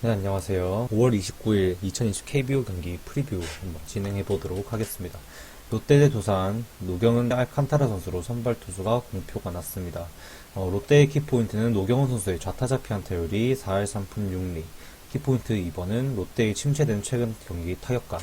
네, 안녕하세요. 5월 29일 2020 KBO 경기 프리뷰 한번 진행해 보도록 하겠습니다. 롯데 대 두산, 노경은 알칸타라 선수로 선발 투수가 공표가 났습니다. 어, 롯데의 키포인트는 노경은 선수의 좌타자 피안타율이 4할 3푼 6리. 키포인트 2번은 롯데의 침체된 최근 경기 타격감.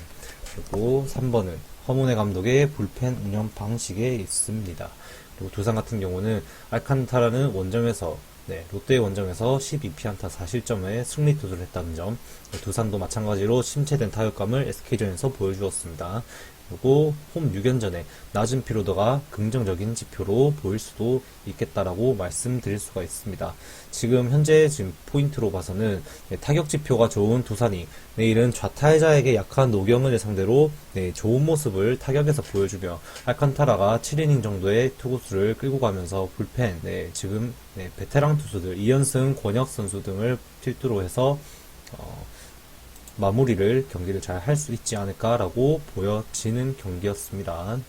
그리고 3번은 허문회 감독의 불펜 운영 방식에 있습니다. 그리고 두산 같은 경우는 알칸타라는 원정에서 네, 롯데 원정에서 12피안타 4실점에 승리 투수를 했다는 점, 두산도 마찬가지로 침체된 타격감을 SK전에서 보여주었습니다. 그리고 홈 6연전에 낮은 피로도가 긍정적인 지표로 보일 수도 있겠다라고 말씀드릴 수가 있습니다. 지금 현재 지금 포인트로 봐서는 네, 타격 지표가 좋은 두산이 내일은 좌타자에게 약한 노경을 상대로 네, 좋은 모습을 타격에서 보여주며 알칸타라가 7이닝 정도의 투구수를 끌고 가면서 불펜 네, 지금 네, 베테랑 투수들 이연승, 권혁 선수 등을 필두로 해서 어, 마무리를 경기를 잘 할 수 있지 않을까라고 보여지는 경기였습니다.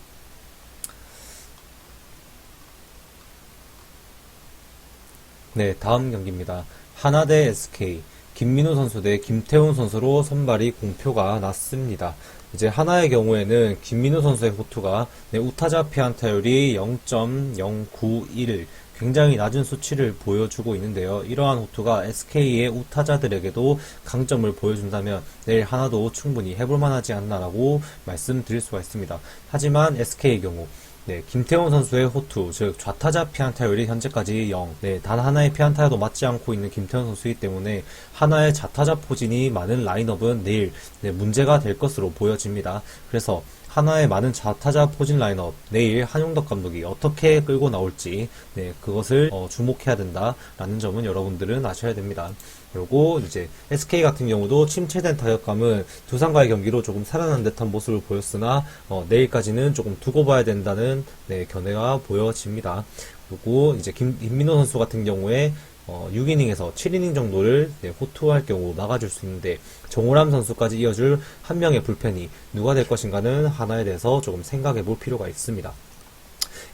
네, 다음 경기입니다. 하나 대 SK. 김민우 선수 대 김태훈 선수로 선발이 공표가 났습니다. 이제 하나의 경우에는 김민우 선수의 호투가 네, 우타자 피안타율이 0.091 굉장히 낮은 수치를 보여주고 있는데요. 이러한 호투가 SK의 우타자들에게도 강점을 보여준다면 내일 하나도 충분히 해볼 만 하지 않나라고 말씀드릴 수가 있습니다. 하지만 SK의 경우 네, 김태훈 선수의 호투, 즉 좌타자 피안타율이 현재까지 0. 네, 단 하나의 피안타도 맞지 않고 있는 김태훈 선수이기 때문에 하나의 좌타자 포진이 많은 라인업은 내일 네, 문제가 될 것으로 보여집니다. 그래서 하나의 많은 좌타자 포진 라인업 내일 한용덕 감독이 어떻게 끌고 나올지 네, 그것을 어, 주목해야 된다라는 점은 여러분들은 아셔야 됩니다. 그리고 이제 SK 같은 경우도 침체된 타격감은 두산과의 경기로 조금 살아난 듯한 모습을 보였으나 어, 내일까지는 조금 두고 봐야 된다는 네, 견해가 보여집니다. 그리고 이제 김, 김민호 선수 같은 경우에 어, 6이닝에서 7이닝 정도를 네, 호투할 경우 막아줄 수 있는데 정우람 선수까지 이어줄 한 명의 불펜이 누가 될 것인가는 하나에 대해서 조금 생각해 볼 필요가 있습니다.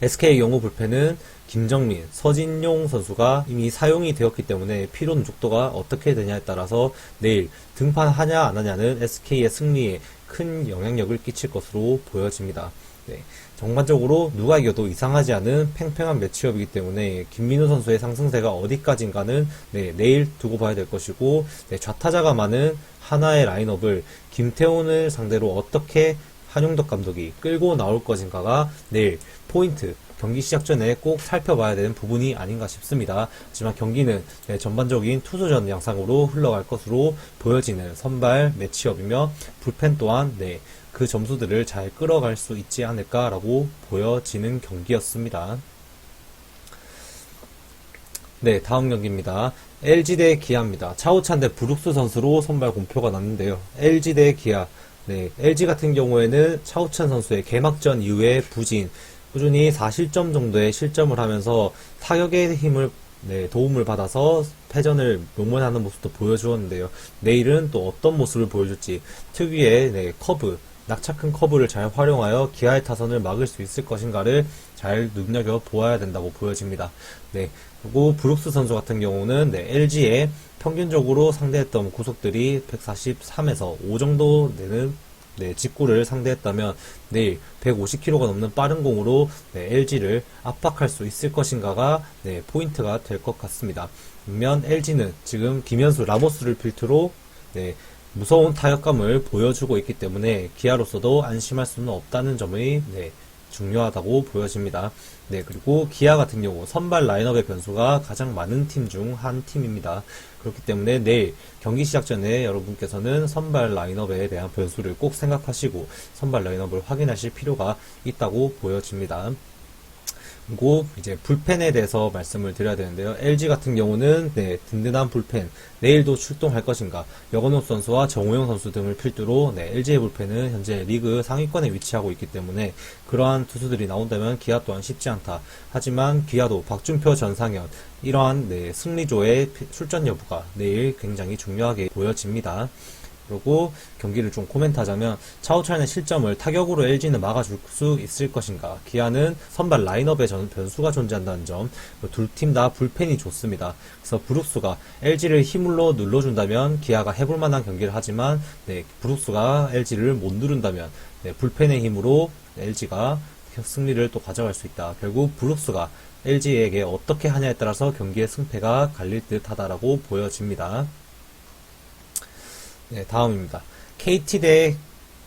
SK 경우 불펜은 김정민, 서진용 선수가 이미 사용이 되었기 때문에 피로 누적도가 어떻게 되냐에 따라서 내일 등판하냐 안 하냐는 SK의 승리에 큰 영향력을 끼칠 것으로 보여집니다. 네, 전반적으로 누가 이겨도 이상하지 않은 팽팽한 매치업이기 때문에 김민우 선수의 상승세가 어디까지인가는 네, 내일 두고 봐야 될 것이고 네, 좌타자가 많은 하나의 라인업을 김태훈을 상대로 어떻게 한용덕 감독이 끌고 나올 것인가가 내일 포인트 경기 시작 전에 꼭 살펴봐야 되는 부분이 아닌가 싶습니다. 하지만 경기는 네, 전반적인 투수전 양상으로 흘러갈 것으로 보여지는 선발 매치업이며 불펜 또한 네, 그 점수들을 잘 끌어갈 수 있지 않을까라고 보여지는 경기였습니다. 네, 다음 경기입니다. LG 대 기아입니다. 차우찬 대 브룩스 선수로 선발 공표가 났는데요. LG 대 기아. 네, LG 같은 경우에는 차우찬 선수의 개막전 이후에 부진, 꾸준히 4실점 정도의 실점을 하면서 타격의 힘을 네, 도움을 받아서 패전을 용문하는 모습도 보여주었는데요. 내일은 또 어떤 모습을 보여줄지 특유의 네, 커브, 낙차 큰 커브를 잘 활용하여 기아의 타선을 막을 수 있을 것인가를 잘 눈여겨 보아야 된다고 보여집니다. 네. 그리고 브룩스 선수 같은 경우는 네, LG에 평균적으로 상대했던 구속들이 143에서 5 정도 되는 네, 직구를 상대했다면 내일 150km가 넘는 빠른 공으로 네, LG를 압박할 수 있을 것인가가 네, 포인트가 될 것 같습니다. 반면 LG는 지금 김현수 라모스를 필두로 네, 무서운 타격감을 보여주고 있기 때문에 기아로서도 안심할 수는 없다는 점이 네, 중요하다고 보여집니다. 네, 그리고 기아 같은 경우 선발 라인업의 변수가 가장 많은 팀 중 한 팀입니다. 그렇기 때문에 내일 경기 시작 전에 여러분께서는 선발 라인업에 대한 변수를 꼭 생각하시고 선발 라인업을 확인하실 필요가 있다고 보여집니다. 그리고 이제 불펜에 대해서 말씀을 드려야 되는데요. LG 같은 경우는 네, 든든한 불펜 내일도 출동할 것인가 여건욱 선수와 정우영 선수 등을 필두로 네, LG의 불펜은 현재 리그 상위권에 위치하고 있기 때문에 그러한 투수들이 나온다면 기아 또한 쉽지 않다. 하지만 기아도 박준표 전상현 이러한 네, 승리조의 출전 여부가 내일 굉장히 중요하게 보여집니다. 그리고 경기를 좀 코멘트하자면 차우찬의 실점을 타격으로 LG는 막아줄 수 있을 것인가? 기아는 선발 라인업에 전 변수가 존재한다는 점, 둘 팀 다 불펜이 좋습니다. 그래서 브룩스가 LG를 힘으로 눌러준다면 기아가 해볼 만한 경기를 하지만 네, 브룩스가 LG를 못 누른다면 네, 불펜의 힘으로 LG가 승리를 또 가져갈 수 있다. 결국 브룩스가 LG에게 어떻게 하냐에 따라서 경기의 승패가 갈릴 듯 하다라고 보여집니다. 네, 다음입니다. KT 대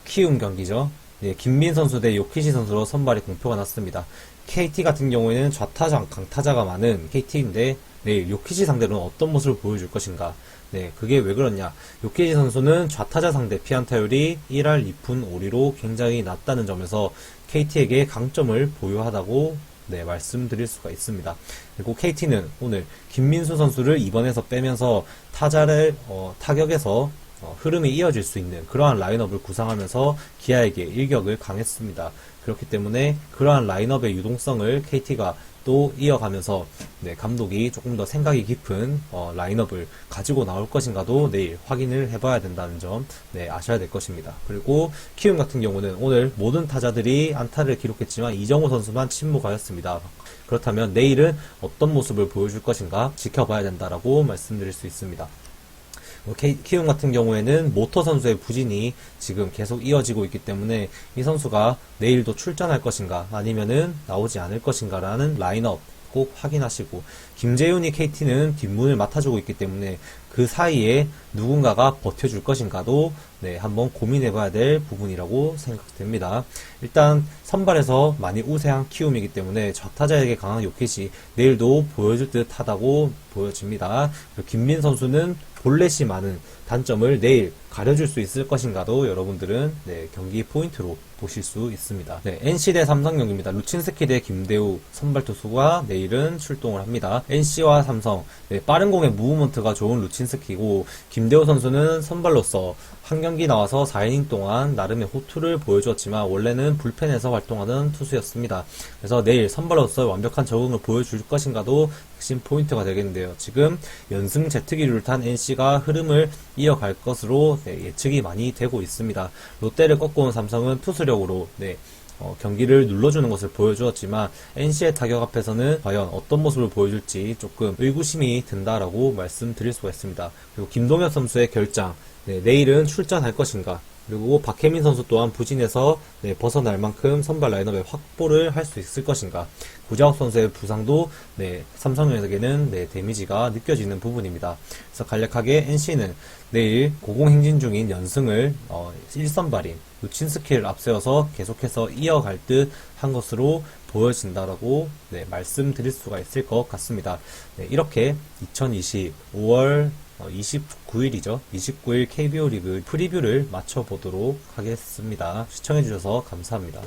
키움 경기죠. 네, 김민 선수 대 요키시 선수로 선발이 공표가 났습니다. KT 같은 경우에는 좌타자, 강타자가 많은 KT인데, 네, 요키시 상대로는 어떤 모습을 보여줄 것인가. 네, 그게 왜 그렇냐. 요키시 선수는 좌타자 상대 피안타율이 1할 2푼 5리로 굉장히 낮다는 점에서 KT에게 강점을 보유하다고 네, 말씀드릴 수가 있습니다. 그리고 KT는 오늘 김민수 선수를 입원해서 빼면서 타자를 어, 타격에서 어, 흐름이 이어질 수 있는 그러한 라인업을 구상하면서 기아에게 일격을 강했습니다. 그렇기 때문에 그러한 라인업의 유동성을 KT가 또 이어가면서 네, 감독이 조금 더 생각이 깊은 어, 라인업을 가지고 나올 것인가도 내일 확인을 해봐야 된다는 점 네, 아셔야 될 것입니다. 그리고 키움 같은 경우는 오늘 모든 타자들이 안타를 기록했지만 이정우 선수만 침묵하였습니다. 그렇다면 내일은 어떤 모습을 보여줄 것인가 지켜봐야 된다라고 말씀드릴 수 있습니다. 뭐 키움 같은 경우에는 모터 선수의 부진이 지금 계속 이어지고 있기 때문에 이 선수가 내일도 출전할 것인가 아니면은 나오지 않을 것인가라는 라인업 꼭 확인하시고 김재윤이 KT는 뒷문을 맡아주고 있기 때문에 그 사이에 누군가가 버텨줄 것인가도 네, 한번 고민해봐야 될 부분이라고 생각됩니다. 일단 선발에서 많이 우세한 키움이기 때문에 좌타자에게 강한 요켓이 내일도 보여줄 듯하다고 보여집니다. 그리고 김민 선수는 볼넷이 많은 단점을 내일 가려줄 수 있을 것인가도 여러분들은 네, 경기 포인트로 보실 수 있습니다. 네, NC 대 삼성 경기입니다. 루친스키 대 김대우 선발 투수가 내일은 출동을 합니다. NC와 삼성 네, 빠른 공의 무브먼트가 좋은 루친스키고 김대우 선수는 선발로서 한 경기 나와서 4이닝 동안 나름의 호투를 보여주었지만 원래는 불펜에서 활동하는 투수였습니다. 그래서 내일 선발로서 완벽한 적응을 보여줄 것인가도 핵심 포인트가 되겠는데요. 지금 연승 제트기를 탄 NC가 흐름을 이어갈 것으로 네, 예측이 많이 되고 있습니다. 롯데를 꺾어온 삼성은 투수력으로 네, 어, 경기를 눌러주는 것을 보여주었지만 NC의 타격 앞에서는 과연 어떤 모습을 보여줄지 조금 의구심이 든다라고 말씀드릴 수가 있습니다. 그리고 김동엽 선수의 결장 네, 내일은 출전할 것인가 그리고 박혜민 선수 또한 부진에서 네, 벗어날 만큼 선발 라인업의 확보를 할 수 있을 것인가. 구자욱 선수의 부상도 네, 삼성에게는 네, 데미지가 느껴지는 부분입니다. 그래서 간략하게 NC는 내일 고공행진 중인 연승을 어, 1선발인 루친스키를 앞세워서 계속해서 이어갈 듯 한 것으로 보여진다라고 네, 말씀드릴 수가 있을 것 같습니다. 네, 이렇게 2020 5월 29일이죠. 29일 KBO 리그 프리뷰를 마쳐보도록 하겠습니다. 시청해주셔서 감사합니다.